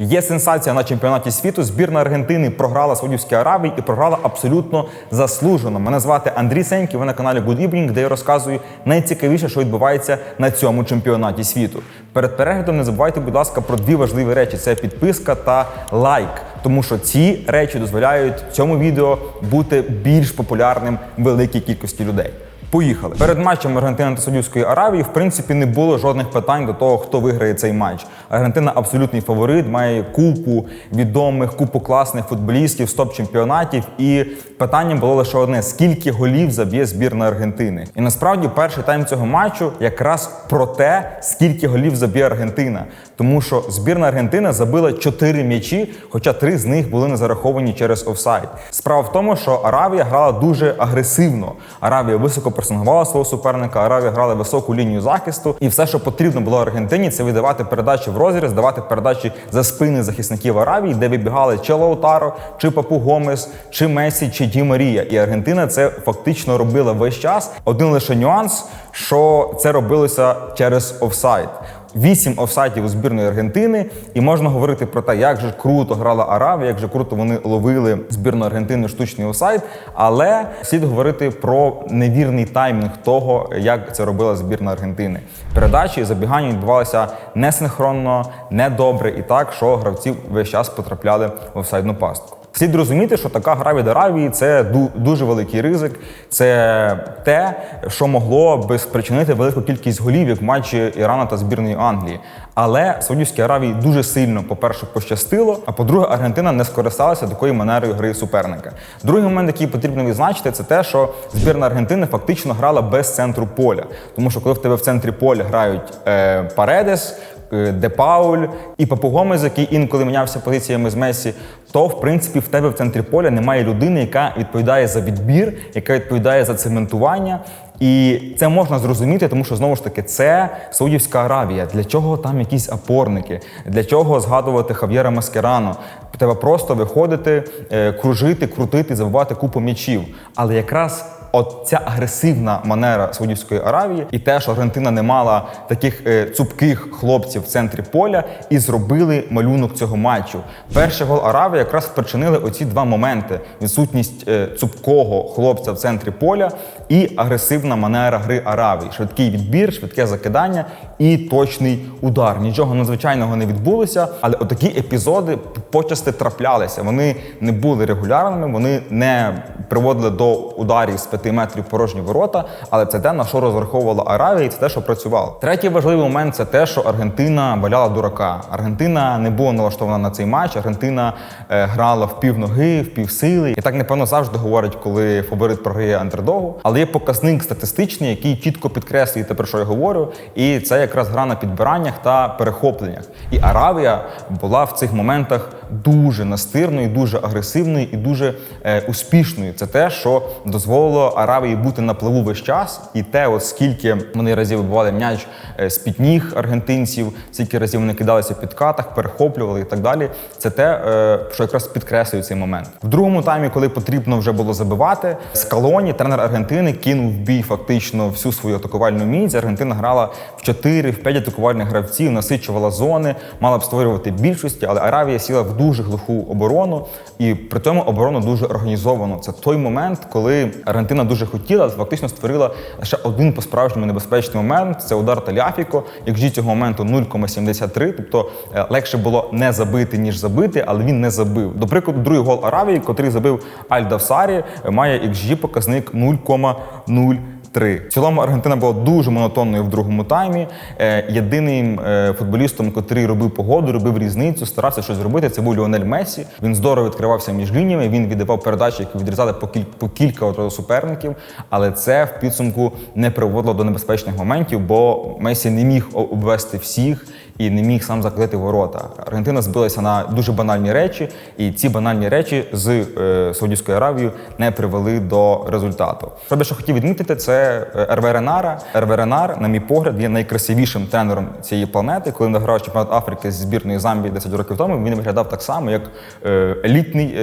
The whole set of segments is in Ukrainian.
Є сенсація на чемпіонаті світу. Збірна Аргентини програла Саудівській Аравії і програла абсолютно заслужено. Мене звати Андрій Сенький. Ви на каналі Good Evening, де я розказую найцікавіше, що відбувається на цьому чемпіонаті світу. Перед переглядом не забувайте, будь ласка, про дві важливі речі: це підписка та лайк. Тому що ці речі дозволяють цьому відео бути більш популярним великій кількості людей. Поїхали перед матчем Аргентини та Саудівської Аравії. В принципі, не було жодних питань до того, хто виграє цей матч. Аргентина абсолютний фаворит, має купу відомих, купу класних футболістів, стоп чемпіонатів. І питання було лише одне: скільки голів заб'є збірна Аргентини? І насправді перший тайм цього матчу якраз про те, скільки голів заб'є Аргентина. Тому що збірна Аргентина забила 4 м'ячі, хоча три з них були не зараховані через офсайд. Справа в тому, що Аравія грала дуже агресивно. Аравія високо пресингувала свого суперника, Аравія грала високу лінію захисту, і все, що потрібно було Аргентині, це віддавати передачі в розріз, давати передачі за спини захисників Аравії, де вибігали чи Лаутаро, чи Папу Гомес, чи Месі, чи Ді Марія. І Аргентина це фактично робила весь час. Один лише нюанс, що це робилося через офсайд. Вісім офсайдів у збірної Аргентини, і можна говорити про те, як же круто грала Аравія, як же круто вони ловили збірну Аргентини штучний офсайд. Але слід говорити про невірний таймінг того, як це робила збірна Аргентини. Передачі забігання відбувалися несинхронно, недобре і так, що гравці весь час потрапляли в офсайдну пастку. Слід розуміти, що така гра від Аравії це дуже великий ризик. Це те, що могло би спричинити велику кількість голів, як в матчі Ірана та збірної Англії. Але Саудівській Аравії дуже сильно, по-перше, пощастило. А по-друге, Аргентина не скористалася такою манерою гри суперника. Другий момент, який потрібно відзначити, це те, що збірна Аргентини фактично грала без центру поля. Тому що коли в тебе в центрі поля грають е, Паредес, Де Пауль і Папу Гомес, який інколи мінявся позиціями з Месі, то в принципі в тебе в центрі поля немає людини, яка відповідає за відбір, яка відповідає за цементування. І це можна зрозуміти, тому що знову ж таки це Саудівська Аравія. Для чого там якісь опорники? Для чого згадувати Хав'єра Маскерано? Треба просто виходити, е, кружити, крутити, забивати купу м'ячів. Але якраз От ця агресивна манера Саудівської Аравії і те, що Аргентина не мала таких е, цупких хлопців в центрі поля, і зробили малюнок цього матчу. Перший гол Аравії якраз спричинили оці два моменти: відсутність е, цупкого хлопця в центрі поля і агресивна манера гри Аравії. Швидкий відбір, швидке закидання і точний удар. Нічого надзвичайного не відбулося, але отакі епізоди почасти траплялися. Вони не були регулярними, вони не приводили до ударів з 5 метрів порожні ворота, але це те, на що розраховувала Аравія, і це те, що працювало. Третій важливий момент це те, що Аргентина валяла дурака. Аргентина не була налаштована на цей матч. Аргентина е, грала в півноги, в півсили. І так напевно завжди говорять, коли фаворит програє андердогу. Але є показник статистичний, який чітко підкреслює те, про що я говорю. І це якраз гра на підбираннях та перехопленнях. І Аравія була в цих моментах дуже настирною, дуже агресивною і дуже е, успішною. Це те, що дозволило Аравії бути на плаву весь час, і те, от скільки вони разів вибивали м'яч е, з під ніг аргентинців, скільки разів вони кидалися в підкатах, перехоплювали і так далі. Це те, е, що якраз підкреслює цей момент. В другому таймі, коли потрібно вже було забивати, Скалоні, тренер Аргентини, кинув в бій фактично всю свою атакувальну міць. Аргентина грала в 4 в 5 атакувальних гравців, насичувала зони, мала б створювати більшості, але Аравія сіла в дуже глуху оборону, і при цьому оборону дуже організовано. Це той момент, коли Аргентина дуже хотіла, фактично створила лише один по-справжньому небезпечний момент. Це удар Таляфіко. Як цього моменту 0,73, тобто е, легше було не забити, ніж забити, але він не забив. До прикладу, другий гол Аравії, котрий забив Аль Давсарі, е, має XG показник 0,0. 3. В цілому Аргентина була дуже монотонною в другому таймі. Е, єдиним е, футболістом, котрий робив погоду, робив різницю, старався щось зробити. Це був Ліонель Месі. Він здорово відкривався між лініями. Він віддавав передачі, які відрізали по, кіль... по кілька суперників. Але це в підсумку не приводило до небезпечних моментів, бо Месі не міг обвести всіх і не міг сам закрити ворота. Аргентина збилася на дуже банальні речі, і ці банальні речі з е, Саудівською Аравією не привели до результату. Що би ще хотів відмітити, це е, Ерве Ренара. Ерве Ренар, на мій погляд, є найкрасивішим тренером цієї планети. Коли він грав чемпіонат Африки з збірної Замбії 10 років тому, він виглядав так само, як е, елітний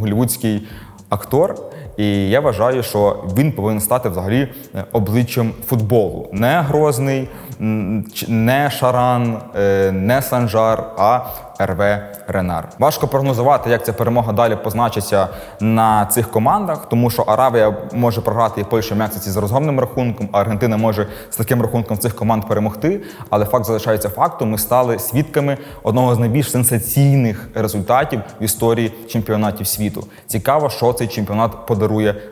голівудський актор. І я вважаю, що він повинен стати взагалі е, обличчям футболу. Не Грозний, не Шаран, е, не Санжар, а РВ Ренар. Важко прогнозувати, як ця перемога далі позначиться на цих командах, тому що Аравія може програти і Польща і Мексиці з розгромним рахунком, а Аргентина може з таким рахунком цих команд перемогти. Але факт залишається фактом. Ми стали свідками одного з найбільш сенсаційних результатів в історії чемпіонатів світу. Цікаво, що цей чемпіонат подарує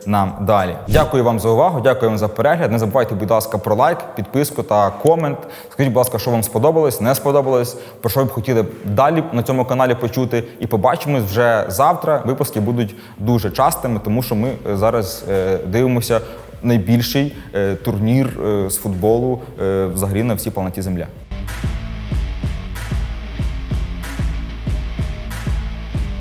нам далі. Дякую вам за увагу, дякую вам за перегляд. Не забувайте, будь ласка, про лайк, підписку та комент. Скажіть, будь ласка, що вам сподобалось, не сподобалось, про що ви б хотіли далі на цьому каналі почути. І побачимось вже завтра. Випуски будуть дуже частими, тому що ми е, зараз е, дивимося найбільший е, турнір з футболу взагалі на всій планеті Земля.